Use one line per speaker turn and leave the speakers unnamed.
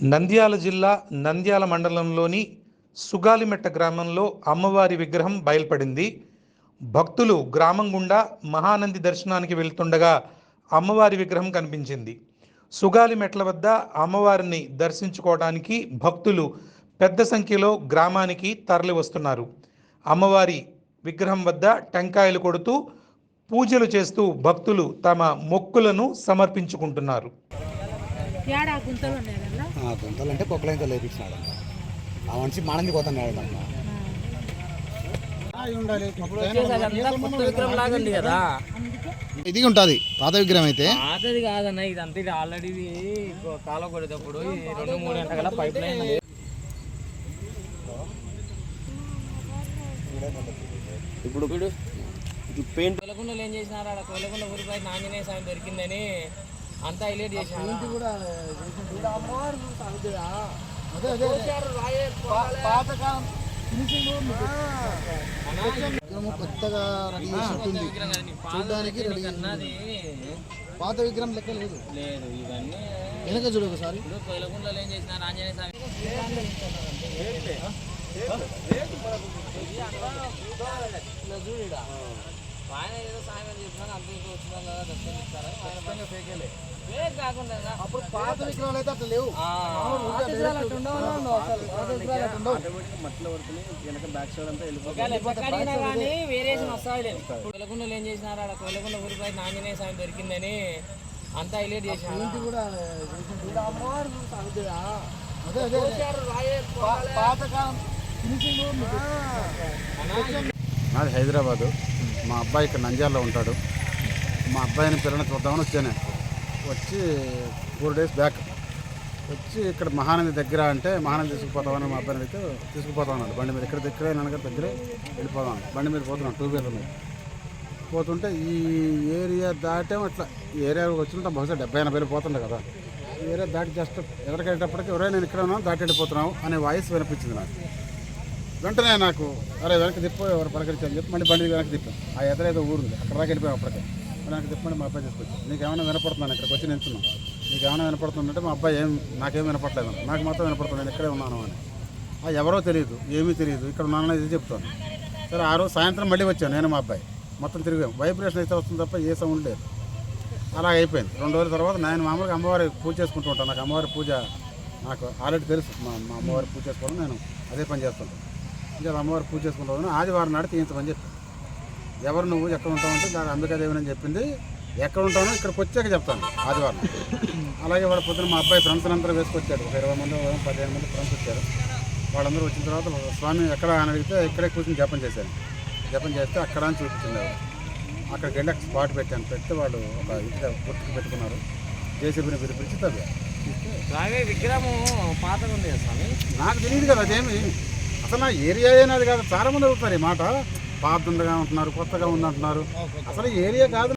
నంద్యాల జిల్లా నంద్యాల మండలంలోని సుగాలిమెట్ట గ్రామంలో అమ్మవారి విగ్రహం బయల్పడింది. భక్తులు గ్రామం గుండా మహానంది దర్శనానికి వెళ్తుండగా అమ్మవారి విగ్రహం కనిపించింది. సుగాలి మెట్ల వద్ద అమ్మవారిని దర్శించుకోవడానికి భక్తులు పెద్ద సంఖ్యలో గ్రామానికి తరలి వస్తున్నారు. అమ్మవారి విగ్రహం వద్ద టెంకాయలు కొడుతూ పూజలు చేస్తూ భక్తులు తమ మొక్కులను సమర్పించుకుంటున్నారు.
ఏడా గుంతలు
అంటే కుక్కలైతే లేపించినాడు ఆ మనిషి మానంది పోతున్నాడు
కదా.
ఇది ఉంటుంది. పాత విగ్రహం అయితే.
పాతది కాదన్న ఇదంతా ఇది ఆల్రెడీ ఇది కాలం కొడేటప్పుడు రెండు మూడు గంటల పైప్ లైన్ ఇప్పుడు ఇప్పుడు పెయింట్ కొలకుండలు ఏం చేసినారు? ఆడ కొలకుండ ఊరిపై ఆంజనేయ స్వామి దొరికిందని అంతా హైలైట్ చేసినారు కూడా
కొత్తగా రెడీ చేసినట్టుంది చూడ్డానికి రెడీ
అన్నది
పాత విగ్రహం లెక్క లేదు
లేదు ఇవన్నీ
వెనక చూడు ఒకసారి
కొలకుండలు ఏం చేసినారు ఆంజనేయ స్వామి చూడు ఆయన ఏదో సాయం చెప్పినా అంత ఇంకో వచ్చినాం కదా దర్శనం ఇస్తారా ఆయన ఫేక్ కాకుండా
అప్పుడు పాత విగ్రహాలు అయితే అట్లా లేవు.
ఆ, ఒకవేళ ఎప్పటికి అడిగినా కానీ వేరియేషన్ వస్తాయి లేదు కొలకుండలు ఏం చేసినారు ఊరిపై ఆంజనేయ స్వామి దొరికిందని అంతా హైలైట్ చేసినారు?
కూడా అదే అదే పా- పాతకాలం ఫినిషింగ్ నాది హైదరాబాదు. మా అబ్బాయి ఇక్కడ నంద్యాలలో ఉంటాడు. మా అబ్బాయిని పిల్లని చూద్దామని వచ్చాను వచ్చి ఫోర్ డేస్ బ్యాక్. వచ్చి ఇక్కడ మహానంది దగ్గర అంటే మహానంది తీసుకుపోతామని మా అబ్బాయిని అయితే తీసుకుపోతా ఉన్నాడు బండి మీద ఇక్కడ దగ్గరే నాన్నగారి దగ్గరే వెళ్ళిపోదాం బండి మీద పోతున్నాం టూ వీలర్ మీద. పోతుంటే ఈ ఏరియా దాటేమో అట్లా. ఈ ఏరియాకి వచ్చినట్టు బహుశా డెబ్బై ఎనభై పోతుండే కదా. ఈ ఏరియా దాటి జస్ట్ ఎదరికెళ్ళేటప్పటికి ఎవరైనా నేను ఇక్కడ ఉన్నాను దాటి వెళ్ళిపోతున్నావు అనే వాయిస్ వినిపించింది నాకు. వెంటనే నాకు అరే వెనక్కి తిప్పు ఎవరు పలకరించాలని చెప్పి మళ్ళీ బండి వెనక్కి తిప్పాను. ఆ ఎదురేదో ఊరుంది అక్కడ దాకా వెళ్ళిపోయాం అప్పటికే. వెనక్కి తిప్పండి మా అబ్బాయి తీసుకొచ్చి నీకు ఏమైనా వినపడుతున్నాను ఇక్కడికి వచ్చి నించున్నాను నీకు ఏమైనా వినపడుతుందంటే మా అబ్బాయి ఏం నాకేం వినపడలేదు నాకు మాత్రం వినపడుతుంది నేను ఇక్కడే ఉన్నాను అని. ఆ ఎవరో తెలియదు ఏమీ తెలియదు. ఇక్కడ ఉన్నానని ఇది చెప్తాను. సరే ఆ రోజు సాయంత్రం మళ్ళీ వచ్చాను నేను మా అబ్బాయి. మొత్తం తిరిగాం. వైబ్రేషన్ అయితే వస్తుంది తప్ప ఏ సౌండ్ లేదు. అలా అయిపోయింది. రెండు రోజుల తర్వాత నేను మామూలుగా అమ్మవారి పూజ చేసుకుంటూ ఉంటాను. నాకు అమ్మవారి పూజ నాకు ఆల్రెడీ తెలుసు. మా మా అమ్మవారి పూజ చేసుకోవడం నేను అదే పని చేస్తుంటాను. ఇంకా అమ్మవారి పూజ చేసుకుంటాను ఆదివారం నాడు తీయించమని చెప్పి. ఎవరు నువ్వు ఎక్కడ ఉంటావంటే దాని అంబికాదేవి అని చెప్పింది. ఎక్కడ ఉంటానో ఇక్కడికి వచ్చాక చెప్తాను ఆదివారం అలాగే వాడు పొద్దున మా అబ్బాయి ఫ్రెండ్స్ అందరూ వేసుకొచ్చాడు ఒక ఇరవై మంది పదిహేను మంది ఫ్రెండ్స్ వచ్చారు. వాళ్ళందరూ వచ్చిన తర్వాత స్వామి ఎక్కడ అని అడిగితే ఇక్కడే కూర్చొని జపం చేశాను జపం చేస్తే అక్కడ అని చూపించింది. అక్కడికి వెళ్ళి అక్కడ స్పాట్ పెట్టాను. పెడితే వాళ్ళు ఒక ఇంటికి గుర్తుకు పెట్టుకున్నారు. జేసీబీని పిలిపించి
అలాగే విగ్రహం పాతగా ఉంది స్వామి?
నాకు తెలియదు కదా అదేమి? అసలు ఏరియా అయినది కాదు చాలా మంది అడుగుతారు ఈ మాట. పాత ఉందగా ఉంటున్నారు కొత్తగా ఉందంటున్నారు. అసలు ఈ ఏరియా కాదు